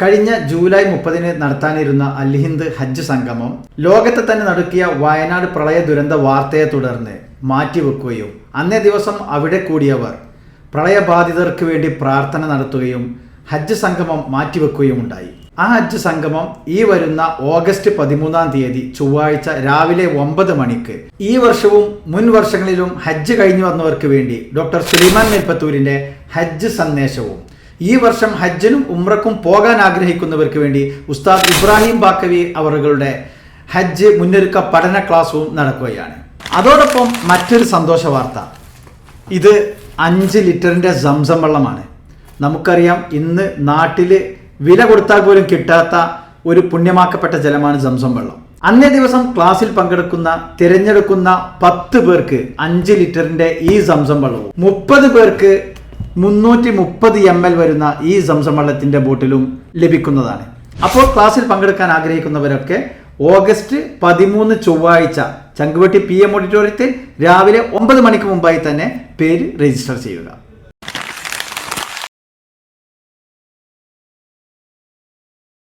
കഴിഞ്ഞ ജൂലൈ മുപ്പതിന് നടത്താനിരുന്ന അൽഹിന്ദ് ഹജ്ജ് സംഗമം ലോകത്തെ തന്നെ നടുക്കിയ വയനാട് പ്രളയ ദുരന്ത വാർത്തയെ തുടർന്ന് മാറ്റിവെക്കുകയും അന്നേ ദിവസം അവിടെ കൂടിയവർ പ്രളയബാധിതർക്ക് വേണ്ടി പ്രാർത്ഥന നടത്തുകയും ഹജ്ജ് സംഗമം മാറ്റിവെക്കുകയും ഉണ്ടായി. ആ ഹജ്ജ് സംഗമം ഈ വരുന്ന ഓഗസ്റ്റ് പതിമൂന്നാം തീയതി ചൊവ്വാഴ്ച രാവിലെ ഒമ്പത് മണിക്ക്. ഈ വർഷവും മുൻ വർഷങ്ങളിലും ഹജ്ജ് കഴിഞ്ഞു വന്നവർക്ക് വേണ്ടി ഡോക്ടർ സുലൈമാൻ മേൽപ്പത്തൂരിന്റെ ഹജ്ജ് സന്ദേശവും ഈ വർഷം ഹജ്ജിനും ഉമ്രക്കും പോകാൻ ആഗ്രഹിക്കുന്നവർക്ക് വേണ്ടി ഉസ്താദ് ഇബ്രാഹിം ബാക്കവി അവറുകളുടെ ഹജ്ജ് മുന്നൊരുക്ക പഠന ക്ലാസ്സും നടക്കുകയാണ്. അതോടൊപ്പം മറ്റൊരു സന്തോഷ വാർത്ത. ഇത് അഞ്ച് ലിറ്ററിന്റെ സംസം വെള്ളമാണ്. നമുക്കറിയാം ഇന്ന് നാട്ടിൽ വില കൊടുത്താൽ പോലും കിട്ടാത്ത ഒരു പുണ്യമാക്കപ്പെട്ട ജലമാണ് സംസം വെള്ളം. അന്നേ ദിവസം ക്ലാസ്സിൽ പങ്കെടുക്കുന്ന തിരഞ്ഞെടുക്കുന്ന പത്ത് പേർക്ക് അഞ്ച് ലിറ്ററിന്റെ ഈ സംസം വെള്ളവും. മുപ്പത് പേർക്ക് മുന്നൂറ്റി മുപ്പത് എം എൽ വരുന്ന ഈ സംസം വെള്ളത്തിന്റെ ബോട്ടിലും ലഭിക്കുന്നതാണ്. അപ്പോൾ ക്ലാസ്സിൽ പങ്കെടുക്കാൻ ആഗ്രഹിക്കുന്നവരൊക്കെ ഓഗസ്റ്റ് പതിമൂന്ന് ചൊവ്വാഴ്ച ചങ്കുവെട്ടി പി എം ഓഡിറ്റോറിയത്തിൽ രാവിലെ ഒമ്പത് മണിക്ക് മുമ്പായി തന്നെ പേര് രജിസ്റ്റർ ചെയ്യുക.